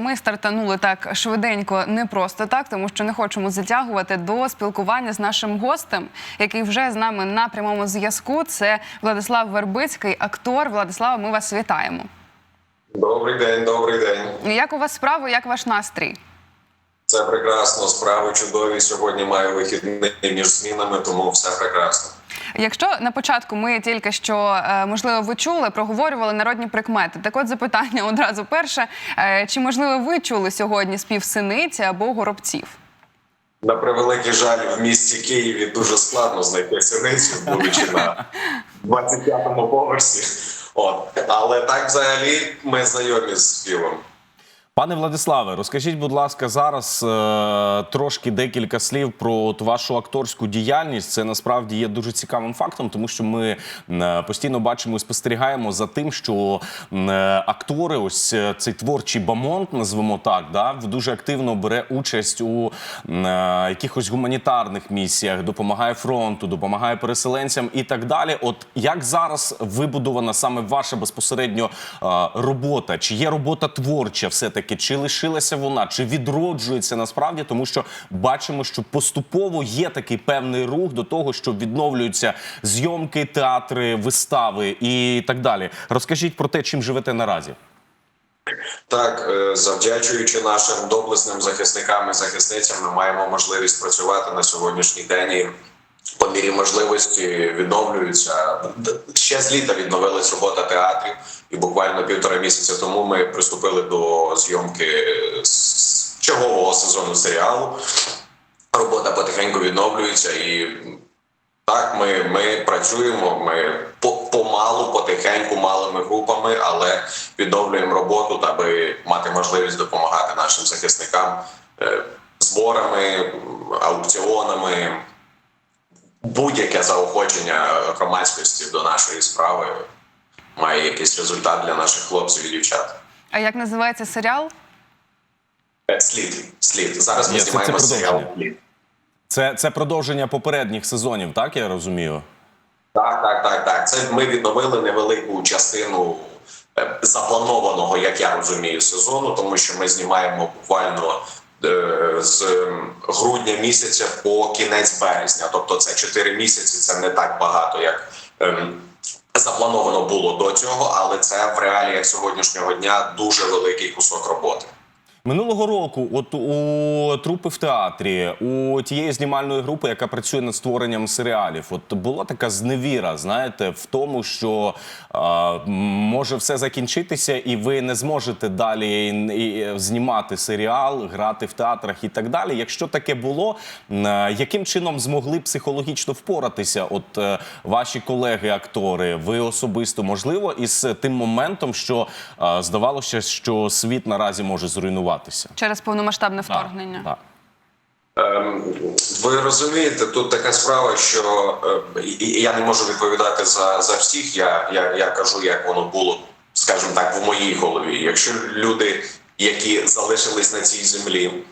Ми стартанули так швиденько, не просто так, тому що не хочемо затягувати до спілкування з нашим гостем, який вже з нами на прямому зв'язку. Це Владислав Вербицький, актор. Владислава, ми вас вітаємо. Добрий день, добрий день. Як у вас справи? Як ваш настрій? Це прекрасно. Справи чудові. Сьогодні маю вихідний між змінами, тому все прекрасно. Якщо на початку ми тільки що е, можливо ви чули, проговорювали народні прикмети. Так от запитання одразу перше: Е, чи можливо ви чули сьогодні спів синиці або горобців? На превеликий жаль, в місті Києві дуже складно знайти синицю, будучи на 25-му поверсі. От. Але так взагалі ми знайомі з співом. Пане Владиславе, розкажіть, будь ласка, зараз е, трошки декілька слів про от вашу акторську діяльність. Це насправді є дуже цікавим фактом, тому що ми е, постійно бачимо і спостерігаємо за тим, що е, актори, ось е, цей творчий бамонт, назвемо так, да, дуже активно бере участь у е, якихось гуманітарних місіях, допомагає фронту, допомагає переселенцям і так далі. От як зараз вибудована саме ваша безпосередньо е, робота? Чи є робота творча все таки? Чи лишилася вона, чи відроджується насправді? Тому що бачимо, що поступово є такий певний рух до того, що відновлюються зйомки, театри, вистави і так далі. Розкажіть про те, чим живете наразі. Так, е, завдячуючи нашим доблесним захисникам і захисницям, ми маємо можливість працювати на сьогоднішній день. І по мірі можливості відновлюються. Ще з літа відновилась робота театрів, і буквально півтора місяця тому ми приступили до зйомки с- чергового сезону серіалу. Робота потихеньку відновлюється і так, ми, ми працюємо. Ми по- помалу, потихеньку, малими групами, але відновлюємо роботу, аби мати можливість допомагати нашим захисникам е, зборами, аукціонами. Будь-яке заохочення громадськості до нашої справи має якийсь результат для наших хлопців і дівчат. А як називається серіал? Е, Слід, слід. Зараз ми Ні, це- це знімаємо серіал. Це, це продовження попередніх сезонів, так я розумію. Так, так, так, так. Це ми відновили невелику частину е, запланованого, як я розумію, сезону, тому що ми знімаємо буквально з ем, грудня місяця по кінець березня. Тобто, це 4 місяці. Це не так багато, як ем, заплановано було до цього, але це в реаліях сьогоднішнього дня дуже великий кусок роботи. Минулого року, от у трупи в театрі, у тієї знімальної групи, яка працює над створенням серіалів, от була така зневіра, знаєте, в тому, що а, може все закінчитися, і ви не зможете далі знімати серіал, грати в театрах і так далі. Якщо таке було, яким чином змогли психологічно впоратися? От е, ваші колеги-актори, ви особисто можливо, із тим моментом, що здавалося, що світ наразі може зруйнуватися. Через повномасштабне вторгнення. Так. Ем, Ви розумієте, тут така справа, що е, і я не можу відповідати за, за всіх. Я, я, я кажу, як воно було, скажімо так, в моїй голові. Якщо люди, які залишились на цій землі,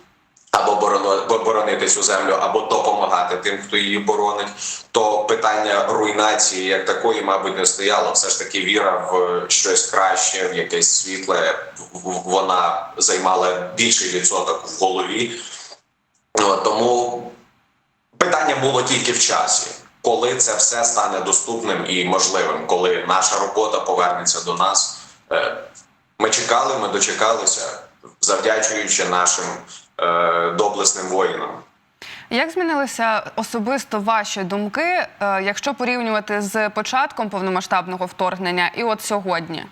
або боронити цю землю, або допомагати тим, хто її боронить, то питання руйнації як такої, мабуть, не стояло. Все ж таки віра в щось краще, в якесь світле, вона займала більший відсоток в голові. Тому питання було тільки в часі, коли це все стане доступним і можливим, коли наша робота повернеться до нас. Е, Ми чекали, ми дочекалися, завдячуючи нашим е, доблесним воїнам. Як змінилися особисто ваші думки, е, якщо порівнювати з початком повномасштабного вторгнення і от сьогодні?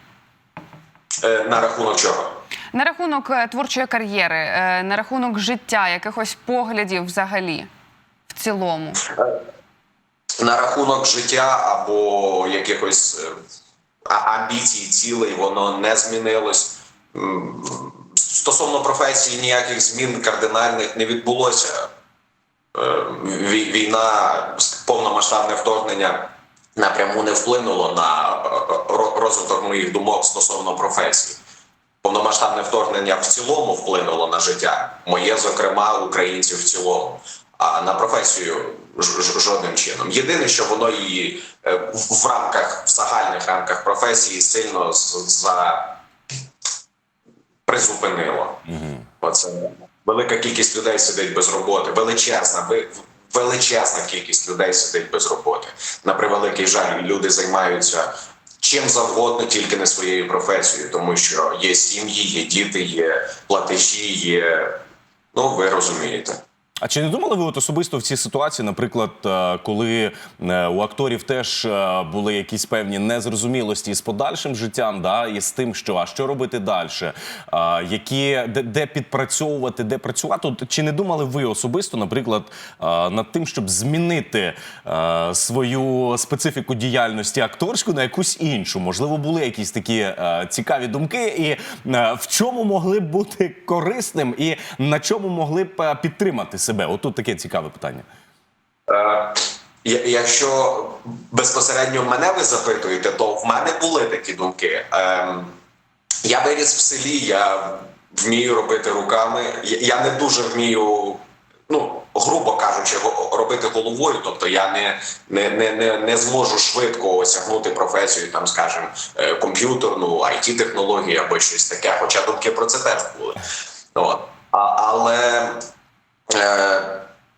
Е, На рахунок чого? На рахунок е, творчої кар'єри, е, на рахунок життя, якихось поглядів взагалі в цілому. На рахунок життя або якихось е, амбіцій, цілей, воно не змінилось. Стосовно професії ніяких змін кардинальних не відбулося. Е, вій- Війна, повномасштабне вторгнення напряму не вплинуло на е, ро- розвиток моїх думок стосовно професії. Повномасштабне вторгнення в цілому вплинуло на життя моє, зокрема, українців в цілому. А на професію жодним чином. Єдине, що воно її е, в рамках в загальних рамках професії сильно з- за Угу. Оце велика кількість людей сидить без роботи. Величезна, величезна кількість людей сидить без роботи. На превеликий жаль, люди займаються чим завгодно, тільки не своєю професією, тому що є сім'ї, є діти, є платежі, є. Ну, ви розумієте. А чи не думали ви от особисто в цій ситуації, наприклад, е, коли е, у акторів теж е, були якісь певні незрозумілості з подальшим життям, да, і з тим, що а що робити далі, які де, де підпрацьовувати, де працювати? Чи не думали ви особисто, наприклад, над тим, щоб змінити свою специфіку діяльності акторську на якусь іншу? Можливо, були якісь такі цікаві думки, і в чому могли б бути корисним, і на чому могли б підтримати себе? Отут таке цікаве питання. Е, Якщо безпосередньо мене ви запитуєте, то в мене були такі думки. Ем, Я виріс в селі, я вмію робити руками. Я- не дуже вмію, ну грубо кажучи, робити головою. Тобто я не, не, не, не, не зможу швидко осягнути професію, там, скажімо, е, комп'ютерну, it технології або щось таке. Хоча думки про це теж були. От. Але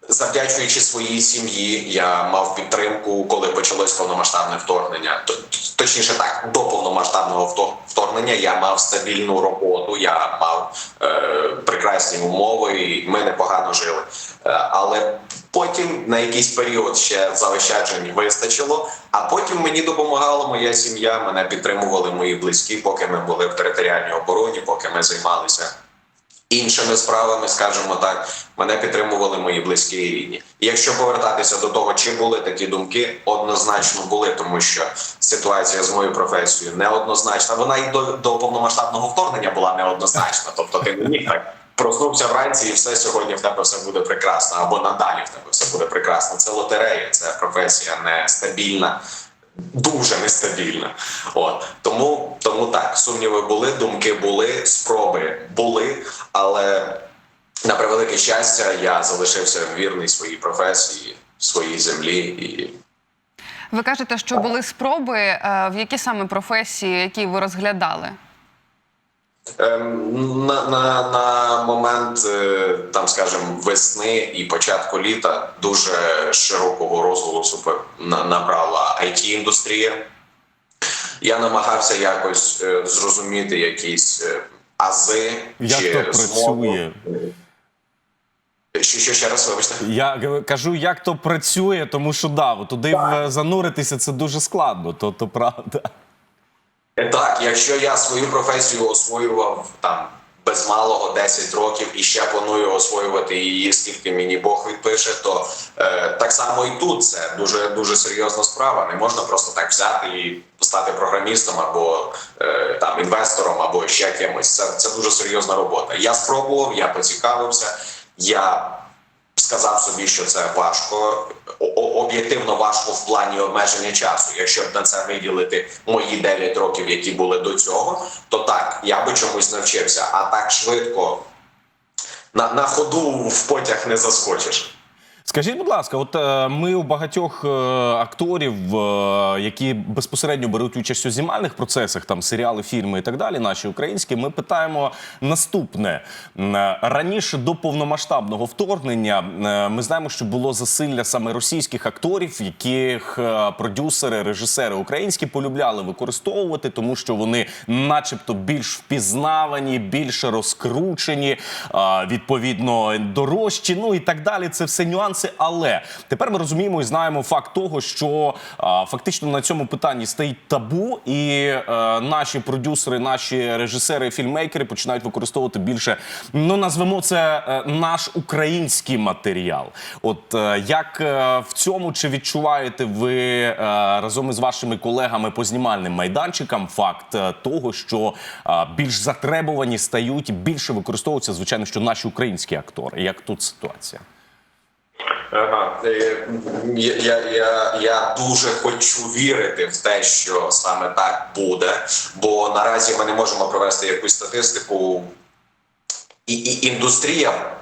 Завдячуючи своїй сім'ї, я мав підтримку, коли почалось повномасштабне вторгнення. Точніше, так до повномасштабного вторгнення я мав стабільну роботу, я мав е, прекрасні умови, і ми непогано жили. Е, але потім на якийсь період ще заощаджень вистачило. А потім мені допомагала моя сім'я, мене підтримували мої близькі, поки ми були в територіальній обороні, поки ми займалися іншими справами, скажімо так, мене підтримували мої близькі і рідні. І якщо повертатися до того, чи були такі думки, однозначно були, тому що ситуація з моєю професією неоднозначна. Вона і до, до повномасштабного вторгнення була неоднозначна. Тобто, ти не міг так проснувся вранці, і все сьогодні в тебе все буде прекрасно, або надалі в тебе все буде прекрасно. Це лотерея, це професія нестабільна. Дуже нестабільна. От тому, тому так, сумніви були, думки були, спроби були, але на превелике щастя, я залишився вірний своїй професії, своїй землі і Ви кажете, що були спроби, е, в які саме професії, які ви розглядали? Ем, на, на, на момент е, там, скажімо, весни і початку літа дуже широкого розголосу набрала it індустрія. Я намагався якось е, зрозуміти якісь е, ази Як чи то працює? Що, що ще раз вибачте? Я кажу, як то працює, тому що да, туди в- зануритися це дуже складно, то, то правда. Так, якщо я свою професію освоював там без малого 10 років і ще планую освоювати її, скільки мені Бог відпише, то е, так само і тут це дуже дуже серйозна справа. Не можна просто так взяти і стати програмістом або е, там інвестором, або ще кимось. Це, це дуже серйозна робота. Я спробував, я поцікавився. Я сказав собі, що це важко, об'єктивно важко в плані обмеження часу. Якщо б на це виділити мої 9 років, які були до цього, то так, я би чомусь навчився. А так швидко на, на ходу в потяг не заскочиш. Скажіть, будь ласка, от е, ми у багатьох е, акторів, е, які безпосередньо беруть участь у знімальних процесах, там серіали, фільми і так далі, наші українські, ми питаємо наступне раніше до повномасштабного вторгнення. Ми знаємо, що було засилля саме російських акторів, яких продюсери, режисери українські полюбляли використовувати, тому що вони, начебто, більш впізнавані, більш розкручені, відповідно дорожчі. Ну і так далі. Це все нюанси. Але тепер ми розуміємо і знаємо факт того, що а, фактично на цьому питанні стоїть табу, і е, наші продюсери, наші режисери, фільмейкери починають використовувати більше. Ну назвемо це е, наш український матеріал. От е, як в цьому чи відчуваєте ви разом із вашими колегами по знімальним майданчикам факт того, що більш затребувані стають більше використовуються, звичайно, що наші українські актори. Як тут ситуація? Ага. Е, Я, я, я, дуже хочу вірити в те, що саме так буде, бо наразі ми не можемо провести якусь статистику. І, і індустрія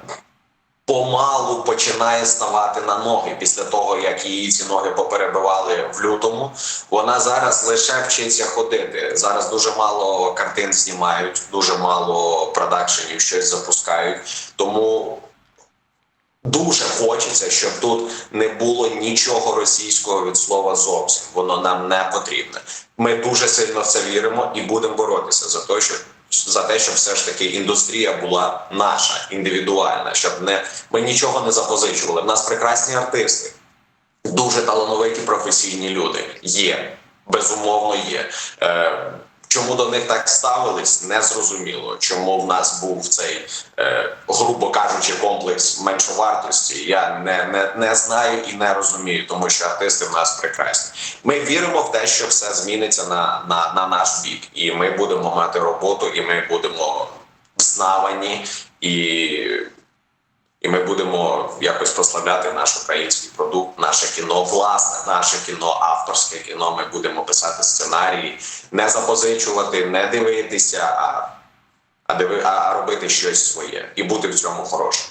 помалу починає ставати на ноги після того, як її ці ноги поперебивали в лютому. Вона зараз лише вчиться ходити. Зараз дуже мало картин знімають, дуже мало продакшенів щось запускають. Тому дуже хочеться, щоб тут не було нічого російського від слова зовсім. Воно нам не потрібне. Ми дуже сильно в це віримо і будемо боротися за те, щоб за те, щоб все ж таки індустрія була наша, індивідуальна, щоб не ми нічого не запозичували. В нас прекрасні артисти, дуже талановиті професійні люди є. Безумовно, є. Е, чому до них так ставились, не зрозуміло. Чому в нас був цей, е, грубо кажучи, комплекс меншовартості, я не, не, не знаю і не розумію, тому що артисти в нас прекрасні. Ми віримо в те, що все зміниться на, на, на наш бік, і ми будемо мати роботу, і ми будемо взнавані і і ми будемо якось прославляти наш український продукт, наше кіно, власне, наше кіно, авторське кіно. Ми будемо писати сценарії, не запозичувати, не дивитися, а, а, диви, а, робити щось своє і бути в цьому хорошим.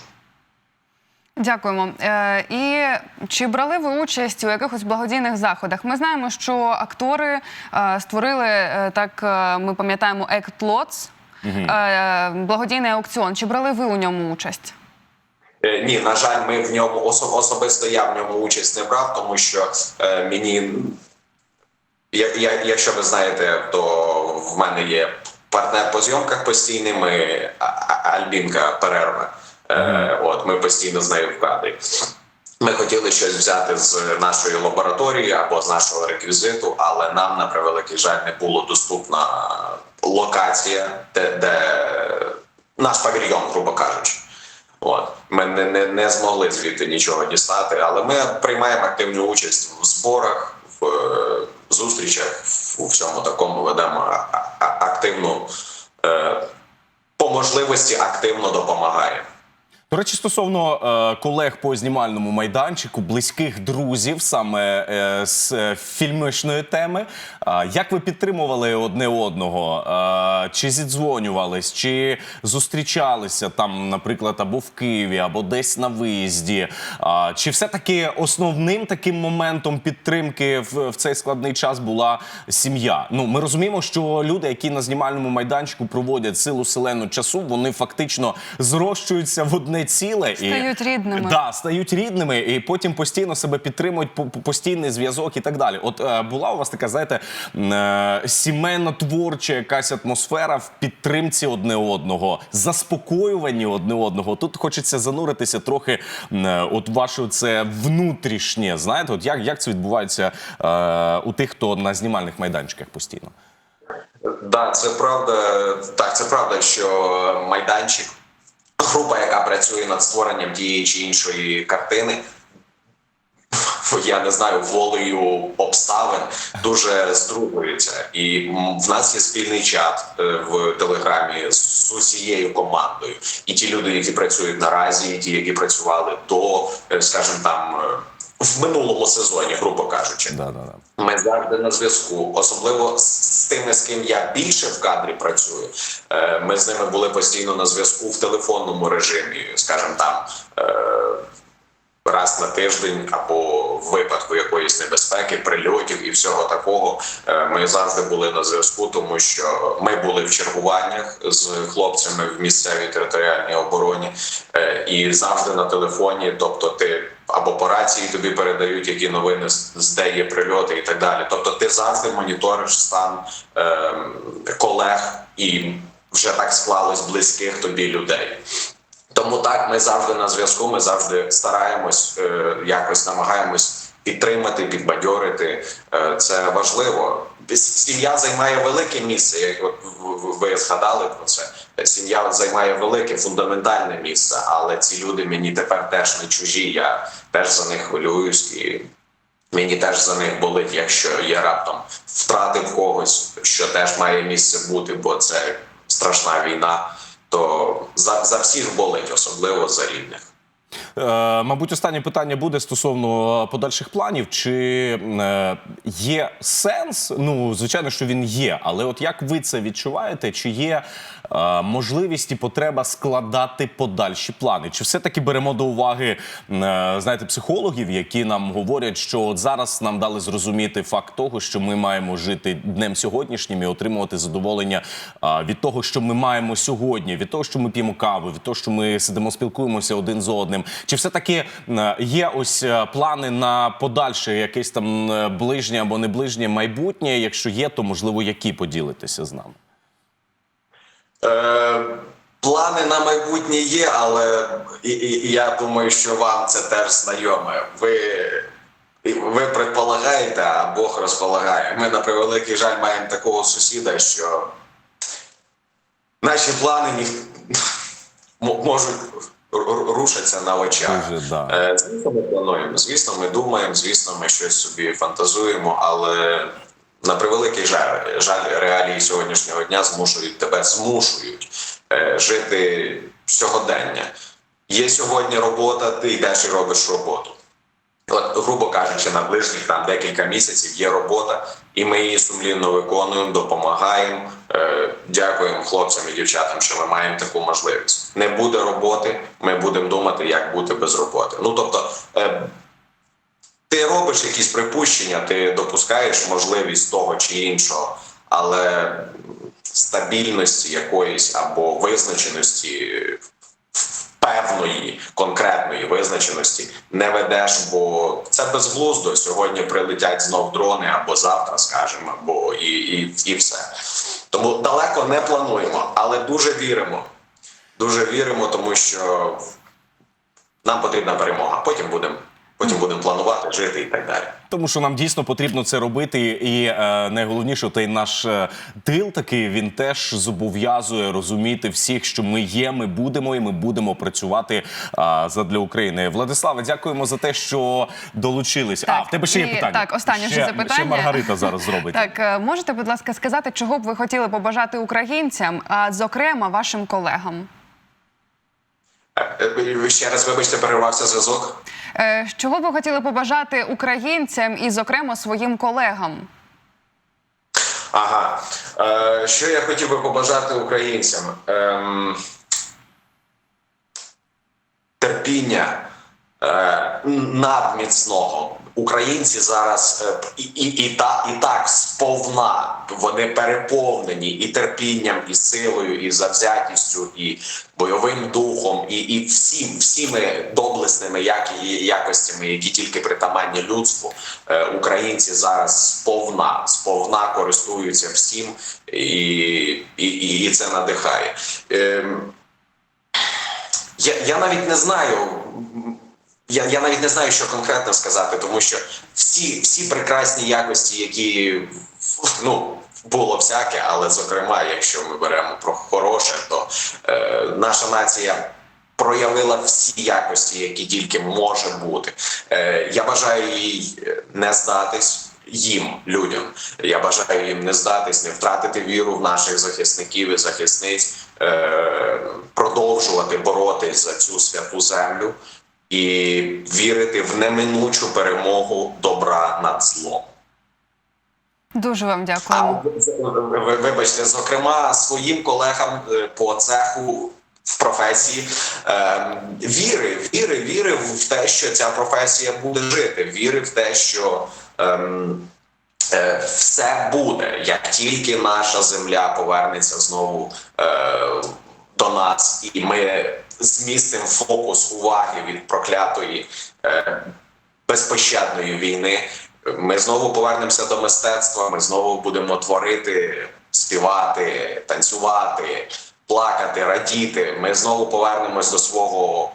Дякуємо. Е, і чи брали ви участь у якихось благодійних заходах? Ми знаємо, що актори е, створили е, так. е, Ми пам'ятаємо Act Lots, е, благодійний аукціон. Чи брали ви у ньому участь? Е, Ні, на жаль, ми в ньому осо- особисто я в ньому участь не брав, тому що е, мені, я, я, якщо ви знаєте, то в мене є партнер по зйомках постійний, ми А- А- Альбінка Перерва. Е, От ми постійно з нею в кадрі. Ми хотіли щось взяти з нашої лабораторії або з нашого реквізиту, але нам на превеликий жаль не було доступна локація, де, де наш павільйон, грубо кажучи. От ми не, не, не змогли звідти нічого дістати, але ми приймаємо активну участь в зборах, в е, зустрічах, у всьому такому ведемо активну е, по можливості активно допомагаємо. До речі, стосовно е, колег по знімальному майданчику, близьких друзів саме е, з е, фільмичної теми. Е, як ви підтримували одне одного? Е, чи зідзвонювались, чи зустрічалися там, наприклад, або в Києві, або десь на виїзді? Е, чи все-таки основним таким моментом підтримки в, в цей складний час була сім'я? Ну, ми розуміємо, що люди, які на знімальному майданчику проводять силу селену часу, вони фактично зрощуються в одне ціле і Стають рідними. Да, стають рідними, і потім постійно себе підтримують по- по- постійний зв'язок і так далі. От е, була у вас така, знаєте, е, сімейно-творча якась атмосфера в підтримці одне одного, заспокоюванні одне одного. Тут хочеться зануритися трохи е, от ваше це внутрішнє. Знаєте, от як, як це відбувається е, у тих, хто на знімальних майданчиках постійно? Да, це правда. Так, це правда, що майданчик, група, яка працює над створенням тієї чи іншої картини. Я не знаю, волею обставин дуже здругується. І в нас є спільний чат е, в телеграмі з усією командою. І ті люди, які працюють наразі, і ті, які працювали до, е, скажімо там, е, в минулому сезоні, грубо кажучи. Да, да, да. Ми завжди на зв'язку, особливо з тими, з ким я більше в кадрі працюю. Е, Ми з ними були постійно на зв'язку в телефонному режимі, скажімо там. е, Раз на тиждень або в випадку якоїсь небезпеки, прильотів і всього такого, е, ми завжди були на зв'язку, тому що ми були в чергуваннях з хлопцями в місцевій територіальній обороні і завжди на телефоні. Тобто, ти або по рації тобі передають які новини з де є прильоти і так далі. Тобто, ти завжди моніториш стан е, колег і вже так склалось близьких тобі людей. Тому так ми завжди на зв'язку. Ми завжди стараємось е, якось намагаємось підтримати, підбадьорити. Е, це важливо. Сім'я займає велике місце. Як ви згадали про це. Сім'я займає велике фундаментальне місце, але ці люди мені тепер теж не чужі. Я теж за них хвилююсь і. Мені теж за них болить, якщо я раптом втратив когось, що теж має місце бути, бо це страшна війна. То за, за всіх болить, особливо за рідних. Е, мабуть, останнє питання буде стосовно е, подальших планів. Чи е, є сенс? Ну, звичайно, що він є, але от як ви це відчуваєте? Чи є можливість і потреба складати подальші плани? Чи все-таки беремо до уваги е, знаєте, психологів, які нам говорять, що от зараз нам дали зрозуміти факт того, що ми маємо жити днем сьогоднішнім і отримувати задоволення е, від того, що ми маємо сьогодні, від того, що ми п'ємо каву, від того, що ми сидимо, спілкуємося один з одним. Чи все таки є ось е, плани на подальше якесь там е, ближнє або не ближнє майбутнє? Якщо є, то можливо які поділитеся з нами? Е, плани на майбутнє є, але і, і, і я думаю, що вам це теж знайоме. Ви, ви предполагаєте, а Бог розполагає. Ми на превеликий жаль маємо такого сусіда, що наші плани ні, можуть ру- ру- рушитися на очах. Дуже, да. Е, Звісно, ми плануємо, звісно, ми думаємо, звісно, ми щось собі фантазуємо, але на превеликий жаль, жаль реалії сьогоднішнього дня змушують тебе, змушують е, жити сьогодення. Є сьогодні робота, ти йдеш і робиш роботу. От, грубо кажучи, на ближніх там декілька місяців є робота, і ми її сумлінно виконуємо, допомагаємо. Е, дякуємо хлопцям і дівчатам, що ми маємо таку можливість. Не буде роботи, ми будемо думати, як бути без роботи. Ну тобто, е, ти робиш якісь припущення, ти допускаєш можливість того чи іншого, але стабільності якоїсь або визначеності певної конкретної визначеності не ведеш, бо це безглуздо. Сьогодні прилетять знов дрони або завтра, скажемо, або і, і, і все. Тому далеко не плануємо, але дуже віримо. Дуже віримо, тому що нам потрібна перемога. Потім будемо потім будемо планувати, жити і так далі. Тому що нам дійсно потрібно це робити, і е, найголовніше, той наш е, тил такий він теж зобов'язує розуміти всіх, що ми є, ми будемо і ми будемо працювати е, задля України. Владиславе, дякуємо за те, що долучились. а в тебе ще є і- питання. так, останнє ще запитання. Ще Маргарита зараз зробить. Так, е, можете, будь ласка, сказати, чого б ви хотіли побажати українцям, а зокрема вашим колегам? Е, Ще раз вибачте, перервався зв'язок. Е, Чого ви хотіли побажати українцям і, зокрема, своїм колегам? Ага. Е, що я хотів би побажати українцям? Ем, терпіння надміцного. Українці зараз е, і, і, і, та, і так сповна вони переповнені і терпінням, і силою, і завзятістю, і бойовим духом, і, і всім, всіми доблесними як, якостями, які тільки притаманні людству. Е, українці зараз сповна, сповна користуються всім, і, і, і, це надихає. Ем, я, я навіть не знаю. Я, я навіть не знаю, що конкретно сказати, тому що всі, всі прекрасні якості, які ну було всяке, але зокрема, якщо ми беремо про хороше, то е, наша нація проявила всі якості, які тільки може бути. Е, я бажаю їй не здатись їм, людям. Я бажаю їм не здатись, не втратити віру в наших захисників і захисниць, е, продовжувати боротись за цю святу землю і вірити в неминучу перемогу добра над злом. Дуже вам А ви- вибачте, зокрема, своїм колегам е, по цеху в професії е, віри, віри, віри в те, що ця професія буде жити, віри в те, що ем, е, все буде, як тільки наша земля повернеться знову е, до нас, і ми змістимо фокус уваги від проклятої е, безпощадної війни. Ми знову повернемося до мистецтва. Ми знову будемо творити, співати, танцювати, плакати, радіти. Ми знову повернемось до свого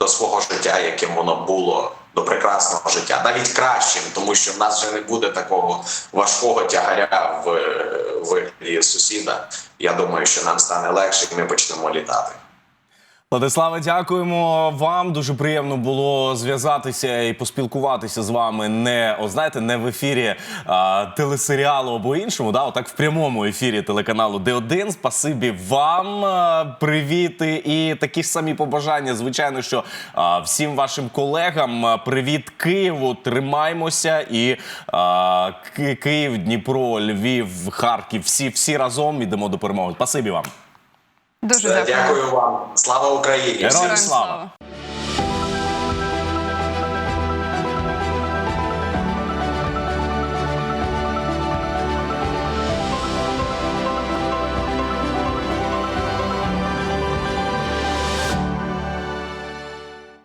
до свого життя, яким воно було, до прекрасного життя, навіть кращим, тому що в нас вже не буде такого важкого тягаря в вигляді сусіда. Я думаю, що нам стане легше, і ми почнемо літати. Владиславе, дякуємо вам. Дуже приємно було зв'язатися і поспілкуватися з вами. Не о, знаєте, не в ефірі а, телесеріалу або іншому, да, отак в прямому ефірі телеканалу Д1. Спасибі вам. Привіти і такі ж самі побажання. Звичайно, що а, всім вашим колегам привіт Києву. Тримаймося і а, Ки- Київ, Дніпро, Львів, Харків. Всі, всі разом йдемо до перемоги. Спасибі вам. Дуже дякую. Дякую вам. Слава Україні! Героям слава.